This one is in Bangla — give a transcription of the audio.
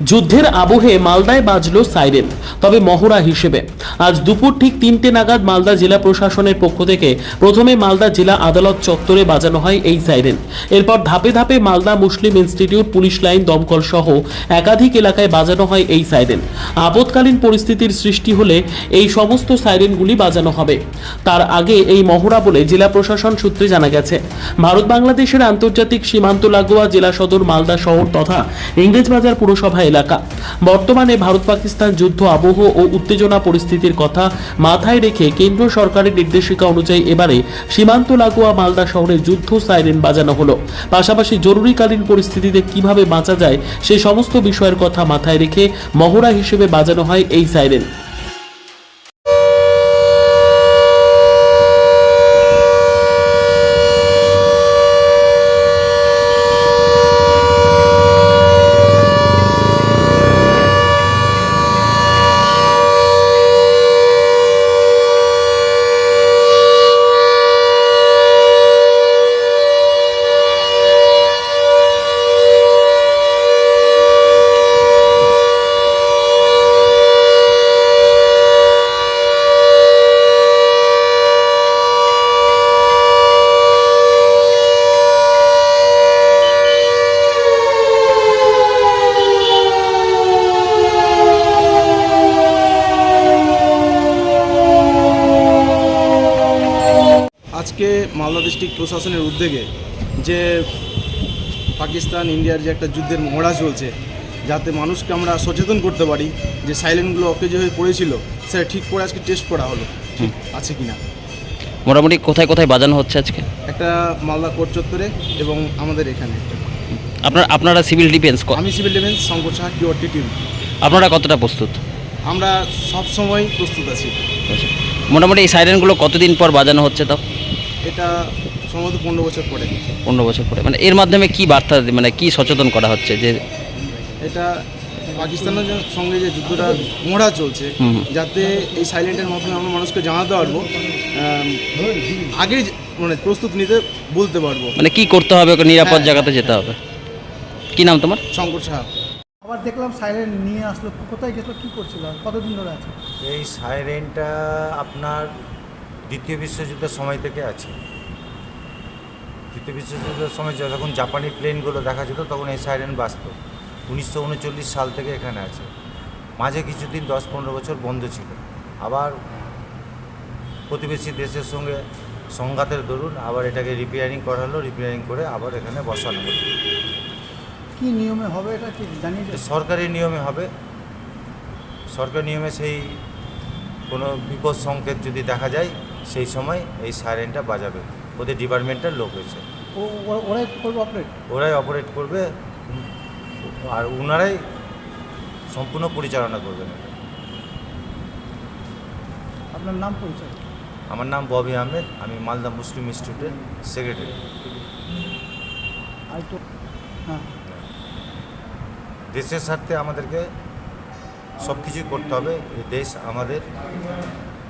যুদ্ধের আবহে মালদায় বাজলো সাইরেন, তবে মহড়া হিসেবে। আজ দুপুর ঠিক তিনটে নাগাদ মালদা জেলা প্রশাসনের পক্ষ থেকে প্রথমে মালদা জেলা আদালত চত্বরে বাজানো হয় এই সাইরেন। এরপর ধাপে ধাপে Malda Muslim institute police line দমকল সহ একাধিক এলাকায় বাজানো হয় এই সাইরেন। আপৎকালীন পরিস্থিতির সৃষ্টি হলে এই সমস্ত সাইরেনগুলি বাজানো হবে। তার আগে এই মহড়া বলে জেলা প্রশাসন সূত্রে জানা গেছে। ভারত বাংলাদেশের আন্তর্জাতিক সীমান্ত লাগোয়া জেলা সদর মালদা শহর তথা ইংরেজবাজার পুরসভা এলাকা। বর্তমানে ভারত পাকিস্তান যুদ্ধ, আবহ ও উত্তেজনা পরিস্থিতির কথা মাথায় রেখে কেন্দ্র সরকারের নির্দেশিকা অনুযায়ী এবারে সীমান্ত লাগোয়া মালদা শহরে যুদ্ধ সাইরেন বাজানো হলো। পাশাপাশি জরুরিকালীন পরিস্থিতিতে কীভাবে বাঁচা যায় সেই সমস্ত বিষয়ের কথা মাথায় রেখে মহড়া হিসেবে বাজানো হয় এই সাইরেন। আজকে মালদা ডিস্ট্রিক্ট প্রশাসনের উদ্যোগে যে পাকিস্তান ইন্ডিয়ার যে একটা যুদ্ধের মহড়া চলছে যাতে মানুষকে আমরা সচেতন করতে পারি যে সাইলেন্টগুলো অকেজে হয়ে পড়েছিল সেটা ঠিক করে আজকে টেস্ট করা হলো। ঠিক আছে কি না মোটামুটি কোথায় কোথায় বাজানো হচ্ছে আজকে? একটা মালদা কোর্ট চত্বরে এবং আমাদের এখানে একটা। আপনার আপনারা সিভিল ডিফেন্স আমি civil defence Shankar Saha QRT team আপনারা কতটা প্রস্তুত? আমরা সব সময় প্রস্তুত আছি। মোটামুটি এই সাইরেনগুলো কতদিন পর বাজানো হচ্ছে তাও? এটা সম্ভবত পনেরো বছর পরে। পনেরো বছর পরে। মানে এর মাধ্যমে কি বার্তা মানে কি সচেতন করা হচ্ছে যে এটা পাকিস্তানের সঙ্গে যে যুদ্ধটা মোড়া চলছে। যাতে এই সাইলেন্টের মাধ্যমে আমরা মানুষকে জানাতে পারব আগে মানে প্রস্তুত নিতে বলতে পারব। মানে কি করতে হবে ওকে নিরাপদ হ্যাঁ, জায়গাতে যেতে হবে? কি নাম তোমার? শঙ্কর সাহা। আবার দেখলাম সাইলেন্ট নিয়ে আসলো কোথায় গেছিল কী করছিল কতদিন ধরে আছে? এই সাইরেনটা আপনার দ্বিতীয় বিশ্বযুদ্ধের সময় থেকে আছে। দ্বিতীয় বিশ্বযুদ্ধের সময় যখন জাপানি প্লেনগুলো দেখা যেত তখন এই সাইরেন বাজত। উনিশশো উনচল্লিশ সাল থেকে এখানে আছে। মাঝে কিছুদিন দশ পনেরো বছর বন্ধ ছিল। আবার প্রতিবেশী দেশের সঙ্গে সংঘাতের দরুন আবার এটাকে রিপেয়ারিং করা হলো রিপেয়ারিং করে আবার এখানে বসানো হলো। কী নিয়মে হবে এটা কি এটা সরকারি নিয়মে হবে। সরকারি নিয়মে সেই কোনো বিপদ সংকেত যদি দেখা যায় সেই সময় এই সাইরেনটা বাজাবে। ওদের ডিপার্টমেন্টের লোক হয়েছে। ওরাই করব অপারেট ওরাই অপারেট করবে। আর ওনারাই সম্পূর্ণ পরিচালনা করবেন। আপনার নাম পরিচয়? আমার নাম ববি আহমেদ। আমি মালদা মুসলিম ইনস্টিটিউটের সেক্রেটারি। হ্যাঁ। দেশের স্বার্থে আমাদেরকে সব কিছুই করতে হবে। এই দেশ আমাদের